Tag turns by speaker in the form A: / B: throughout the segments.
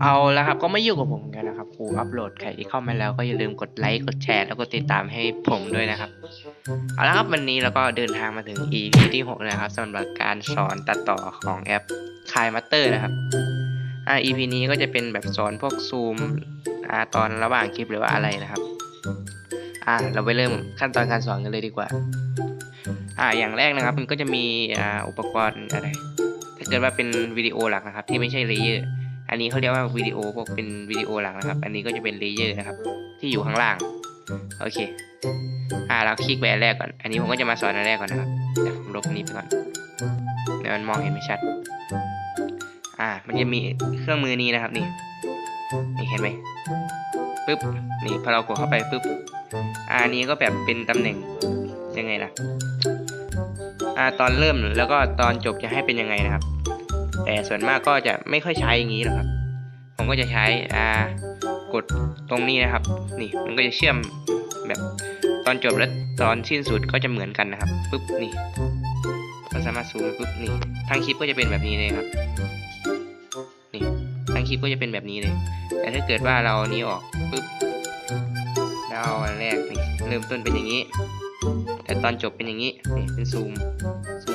A: เอาแล้วครับก็ไม่อยู่กับผมกันนะครับครูอัปโหลดใครที่เข้ามาแล้วก็อย่าลืมกดไลค์กดแชร์แล้วก็ติดตามให้ผมด้วยนะครับเอาละครับวันนี้เราก็เดินทางมาถึง EP ที่6แล้วครับสำหรับการสอนตัดต่อของแอป k i m a s t e r นะครับอ่า EP นี้ก็จะเป็นแบบสอนพวกซูมอ่าตอนระหว่างคลิปหรือว่าอะไรนะครับอ่าเราไปเริ่มขั้นตอนการสอนกันเลยดีกว่าอ่าอย่างแรกนะครับมันก็จะมีอ่าอุปกรณ์อะไร เกิดว่าเป็นวิดีโอหลักนะครับ ที่ไม่ใช่เลเยอร์ อันนี้เขาเรียกว่าวิดีโอพวกเป็นวิดีโอหลักนะครับ อันนี้ก็จะเป็นเลเยอร์นะครับ ที่อยู่ข้างล่าง โอเค อ่าเราคลิกไปอันแรกก่อน อันนี้ผมก็จะมาสอนอันแรกก่อนนะครับเดี๋ยวผมลบอันนี้ไปก่อนเดี๋ยวมันมองเห็นไม่ชัด อ่า มันจะมีเครื่องมือนี้นะครับนี่ นี่เห็นไหมปึ๊บ นี่พอเรากดเข้าไปปึ๊บ อ่าอันนี้ก็แบบเป็นตำแหน่งยังไงล่ะอ่าตอนเริ่มแล้วก็ตอนจบจะให้เป็นยังไงนะครับ แต่ส่วนมากก็จะไม่ค่อยใช้อย่างนี้หรอกครับ ผมก็จะใช้อ่ากดตรงนี้นะครับ นี่มันก็จะเชื่อมแบบตอนจบและตอนสิ้นสุดก็จะเหมือนกันนะครับปุ๊บนี่เราสามารถซูมปุ๊บนี่ทั้งคลิปก็จะเป็นแบบนี้เลยครับนี่ทั้งคลิปก็จะเป็นแบบนี้เลย แต่ถ้าเกิดว่าเรานี้ออกปุ๊บแล้วเอาอันแรกนี่เริ่มต้นเป็นอย่างนี้ แต่ตอนจบเป็นอย่างนี้นี่เป็นซูมซู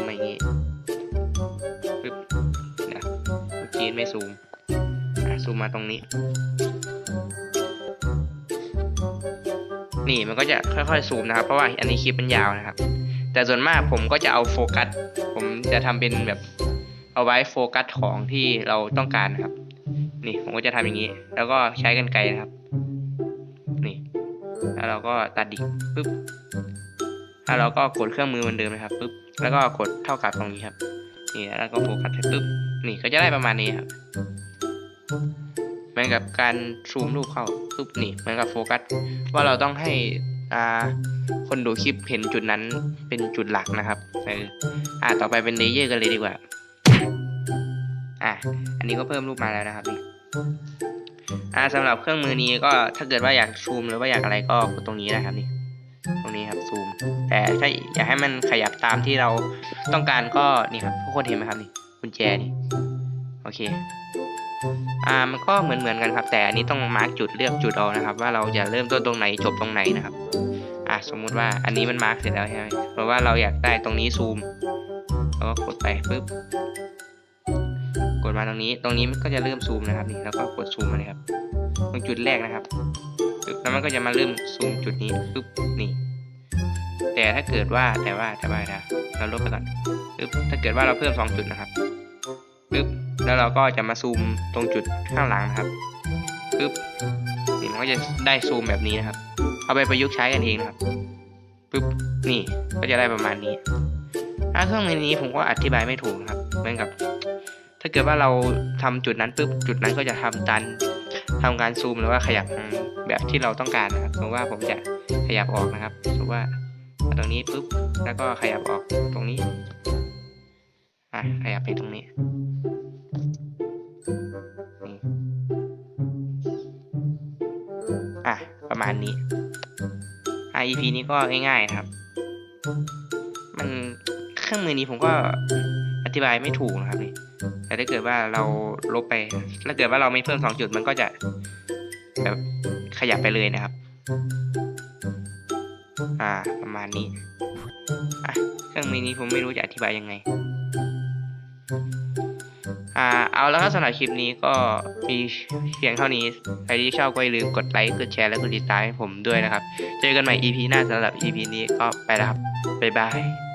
A: ไม่ซูมอะซูมมาตรงนี้ นี่มันก็จะค่อยๆซูมนะครับ เพราะว่าอันนี้คลิปมันยาวนะครับ แต่ส่วนมากผมก็จะเอาโฟกัส ผมจะทำเป็นแบบเอาไว้โฟกัสของที่เราต้องการนะครับ นี่ผมก็จะทำอย่างนี้ แล้วก็ใช้กันไกรนะครับ นี่ แล้วเราก็ตัดดิปึ๊บแล้วเราก็กดเครื่องมือเหมือนเดิมนะครับปึ๊บ แล้วก็กดเท่ากับตรงนี้ครับ นี่แล้วก็โฟกัสไปปึ๊บนี่ก็จะได้ประมาณนี้ครับเหมือนกับการซูมรูปเข้าปึ๊บนี่เหมือนกับโฟกัสว่าเราต้องให้อ่าคนดูคลิปเห็นจุดนั้นเป็นจุดหลักนะครับเอออ่าต่อไปเป็นเลเยอร์กันเลยดีกว่าอะอันนี้ก็เพิ่มรูปมาแล้วนะครับนี่อ่าสำหรับเครื่องมือนี้ก็ถ้าเกิดว่าอยากซูมหรือว่าอยากอะไรก็กดตรงนี้นะครับนี่ ตรงนี้ครับซูม แต่ถ้าอยากให้มันขยับตามที่เราต้องการก็นี่ครับทุกคนเห็นไหมครับนี่กุญแจนี่โอเคอ่ามันก็เหมือนเหมือนกันครับ แต่อันนี้ต้องมาร์กจุดเลือกจุดเอานะครับ ว่าเราจะเริ่มต้นตรงไหนจบตรงไหนนะครับอ่าสมมุติว่าอันนี้มันมาร์กเสร็จแล้วใช่ไหมเพราะว่าเราอยากได้ตรงนี้ซูมเราก็กดไปปุ๊บกดมาตรงนี้ ตรงนี้มันก็จะเริ่มซูมนะครับนี่แล้วก็กดซูมมาเลยครับ ตรงจุดแรกนะครับ ปึ๊บแล้วมันก็จะมาเริ่มซูมจุดนี้ปุ๊บนี่ แต่ถ้าเกิดว่าแต่ว่าแต่ว่านะเราลบไปก่อนปึ๊บถ้าเกิดว่าเราเพิ่มสองจุดนะครับปึ๊บแล้วเราก็จะมาซูมตรงจุดข้างหลังนะครับปึ๊บนี่มันก็จะได้ซูมแบบนี้นะครับ เอาไปประยุกต์ใช้กันเองนะครับปึ๊บนี่ก็จะได้ประมาณนี้ถ้าเครื่องมือนี้ผมก็อธิบายไม่ถูกนะครับเหมือนกับ ถ้าเกิดว่าเราทำจุดนั้นปุ๊บจุดนั้นก็จะทำตัน ทำการซูมหรือว่าขยับแบบที่เราต้องการนะครับสมมติว่าผมจะขยับออกนะครับสมมติว่าตรงนี้ปุ๊บแล้วก็ขยับออกตรงนี้อะขยับไปตรงนี้นี่อะประมาณนี้อะ EP นี้ก็ง่ายๆครับ มันเครื่องมือนี้ผมก็ ธิบายไม่ถูกนะครับนี่แต่ถ้าเกิดว่าเราลบไป ถ้าเกิดว่าเราไม่เพิ่มสองจุดมันก็จะแบบขยับไปเลยนะครับ อ่า ประมาณนี้ อะ เครื่องมือนี้ผมไม่รู้จะอธิบายยังไง อ่า เอาแล้วครับสำหรับคลิปนี้ก็มีเพียงเท่านี้ ใครที่ชอบก็อย่าลืมกดไลค์ กดแชร์ และกดติดตามให้ผมด้วยนะครับ เจอกันใหม่ EP หน้าสำหรับ EP นี้ก็ไปแล้วครับ บ๊ายบาย